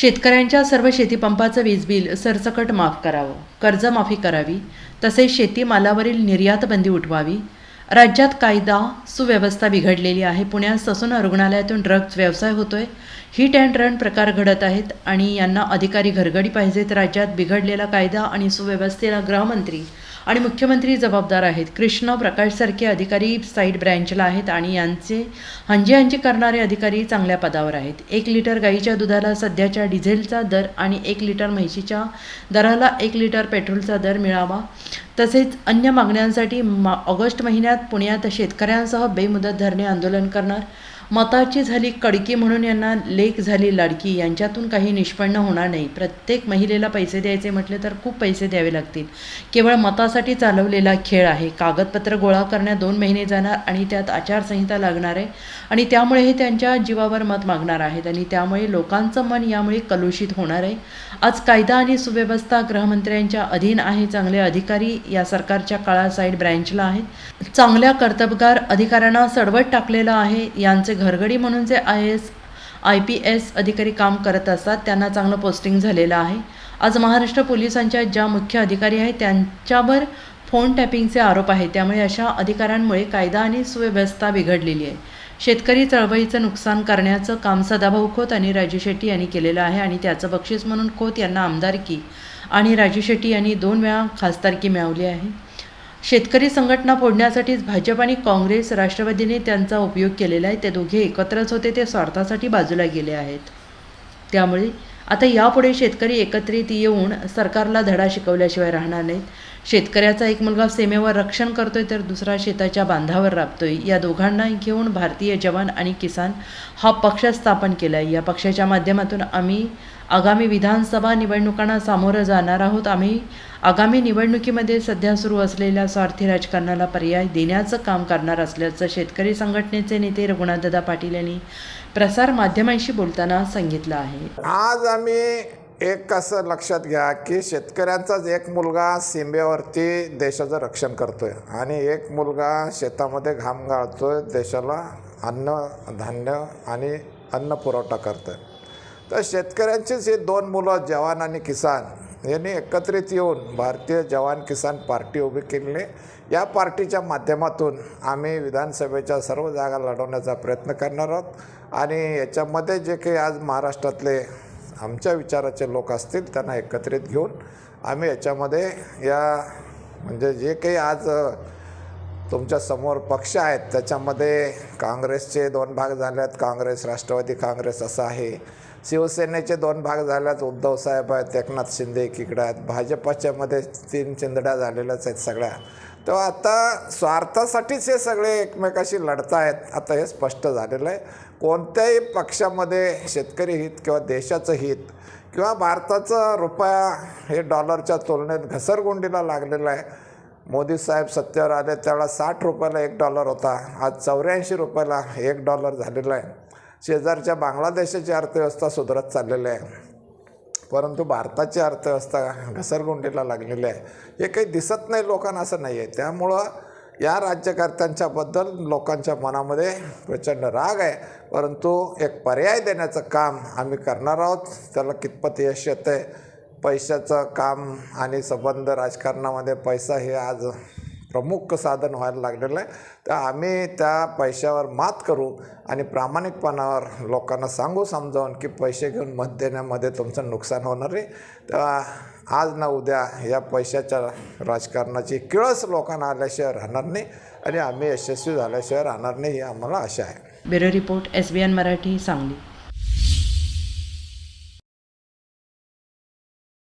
शेतकऱ्यांच्या सर्व शेतीपंपाचं वीज बिल सरसकट माफ करावं. कर्जमाफी करावी. तसेच शेतीमालावरील निर्यात बंदी उठवावी. राज्यात कायदा सुव्यवस्था बिघडलेली आहे. पुण्यात ससून रुग्णालयातून ड्रग्ज व्यवसाय होतोय. हिट अँड रन प्रकार घडत आहेत आणि यांना अधिकारी घरगडी पाहिजेत. राज्यात बिघडलेला कायदा आणि सुव्यवस्थेला गृहमंत्री आणि मुख्यमंत्री जबाबदार आहेत. कृष्ण प्रकाशसारखे अधिकारी साईड ब्रँचला आहेत आणि यांचे हंजे हंजी करणारे अधिकारी चांगल्या पदावर आहेत. एक लिटर गाईच्या दुधाला सध्याच्या डिझेलचा दर आणि एक लिटर म्हैशीच्या दराला एक लिटर पेट्रोलचा दर मिळावा. तसेच अन्य मागण्यांसाठी मा ऑगस्ट महिन्यात पुण्यात शेतकऱ्यांसह बेमुदत धरणे आंदोलन करणार. मताची झाली कडकी म्हणून यांना लेख झाली लाडकी. यांच्यातून काही निष्पन्न होणार नाही. प्रत्येक महिलेला पैसे द्यायचे म्हटले तर खूप पैसे द्यावे लागतील. केवळ मतासाठी चालवलेला खेळ आहे. कागदपत्र गोळा करण्यात दोन महिने जाणार आणि त्यात आचारसंहिता लागणार आहे आणि त्यामुळे हे त्यांच्या जीवावर मत मागणार आहेत आणि त्यामुळे लोकांचं मन यामुळे कलुषित होणार आहे. आज कायदा आणि सुव्यवस्था गृहमंत्र्यांच्या अधीन आहे. चांगले अधिकारी या सरकारच्या काळा साईड ब्रँचला आहेत. चांगल्या कर्तबगार अधिकाऱ्यांना सडवट टाकलेलं आहे. यांचे घरगडी म्हणून जे I S I P S अधिकारी काम करत असतात त्यांना चांगलं पोस्टिंग झालेलं आहे. आज महाराष्ट्र पोलिसांच्या ज्या मुख्य अधिकारी आहेत त्यांच्यावर फोन टॅपिंगचे आरोप आहेत. त्यामुळे अशा अधिकाऱ्यांमुळे कायदा आणि सुव्यवस्था बिघडलेली आहे. शेतकरी चळवळीचं नुकसान करण्याचं काम सदाभाऊ खोत आणि राजू शेट्टी यांनी केलेलं आहे आणि त्याचं बक्षीस म्हणून खोत यांना आमदारकी आणि राजू शेट्टी यांनी दोन वेळा खासदारकी मिळवली आहे. शेतकरी संघटना फोडण्यासाठीच भाजप आणि काँग्रेस राष्ट्रवादीने त्यांचा उपयोग केलेला आहे. ते दोघे एकत्रच होते ते स्वार्थासाठी बाजूला गेले आहेत. त्यामुळे आता यापुढे शेतकरी एकत्रित येऊन सरकारला धडा शिकवल्याशिवाय राहणार नाहीत. शेतकऱ्याचा एक मुलगा सीमेवर रक्षण करतोय तर दुसरा शेताच्या बांधावर राबतोय. या दोघांना घेऊन भारतीय जवान आणि किसान हा पक्ष स्थापन केला आहे या पक्षाच्या माध्यमातून आम्ही आगामी विधानसभा निवडणुकांना सामोरं जाणार आहोत. आम्ही आगामी निवडणुकीमध्ये सध्या सुरू असलेल्या स्वार्थी राजकारणाला पर्याय देण्याचं काम करणार असल्याचं शेतकरी संघटनेचे नेते रघुनाथदादा पाटील यांनी प्रसार माध्यमांशी बोलताना सांगितलं आहे. आज आम्ही एक असं लक्षात घ्या की शेतकऱ्यांचाच एक मुलगा सीमेवरती देशाचं रक्षण करतोय आणि एक मुलगा शेतामध्ये घाम गाळतोय देशाला अन्न धान्य आणि अन्न पुरवठा करतोय. तर शेतकऱ्यांचीच हे दोन मुलं जवान आणि किसान यांनी एकत्रित येऊन भारतीय जवान किसान पार्टी उभी केलेली या पार्टीच्या माध्यमातून आम्ही विधानसभेच्या सर्व जागा लढवण्याचा प्रयत्न करणार आहोत. आणि याच्यामध्ये जे काही आज महाराष्ट्रातले आमच्या विचाराचे लोक असतील त्यांना एकत्रित घेऊन आम्ही याच्यामध्ये या म्हणजे जे काही आज तुमच्यासमोर पक्ष आहेत त्याच्यामध्ये काँग्रेसचे दोन भाग झाले आहेत काँग्रेस राष्ट्रवादी काँग्रेस असं आहे. शिवसेनेचे दोन भाग झाल्यात. उद्धव साहेब आहेत एकनाथ शिंदे एकीकडे आहेत. भाजपाच्यामध्ये तीन चिंदड्या झालेल्याच आहेत सगळ्या. तेव्हा आता स्वार्थासाठीच हे सगळे एकमेकाशी लढतायत. आहेत आता हे स्पष्ट झालेलं आहे. कोणत्याही पक्षामध्ये शेतकरी हित किंवा देशाचं हित किंवा भारताचं रुपया हे डॉलरच्या तुलनेत घसरगुंडीला लागलेला आहे. मोदी साहेब सत्तेवर आले त्यावेळेला साठ रुपयाला एक डॉलर होता. आज चौऱ्याऐंशी रुपयाला एक डॉलर झालेला आहे. शेजारच्या बांगलादेशाची अर्थव्यवस्था सुधारत चाललेली आहे. परंतु भारताची अर्थव्यवस्था घसरगुंडीला लागलेली आहे. हे काही दिसत नाही लोकांना असं नाही आहे. त्यामुळं या राज्यकर्त्यांच्याबद्दल लोकांच्या मनामध्ये प्रचंड राग आहे. परंतु एक पर्याय देण्याचं काम आम्ही करणार आहोत. त्याला कितपत यश येतं आहे पैशाचं काम आणि संबंध राजकारणामध्ये पैसा हे आज प्रमुख साधन व्हायला लागलेलं आहे. तर आम्ही त्या पैशावर मात करू आणि प्रामाणिकपणावर लोकांना सांगू समजावून की पैसे घेऊन मत देण्यामध्ये तुमचं नुकसान होणार आहे. तर आज ना उद्या या पैशाच्या राजकारणाची किळस लोकांना आल्याशिवाय राहणार नाही आणि आम्ही यशस्वी झाल्याशिवाय राहणार नाही ही आम्हाला आशा आहे. Bureau report S B N Marathi Sangli.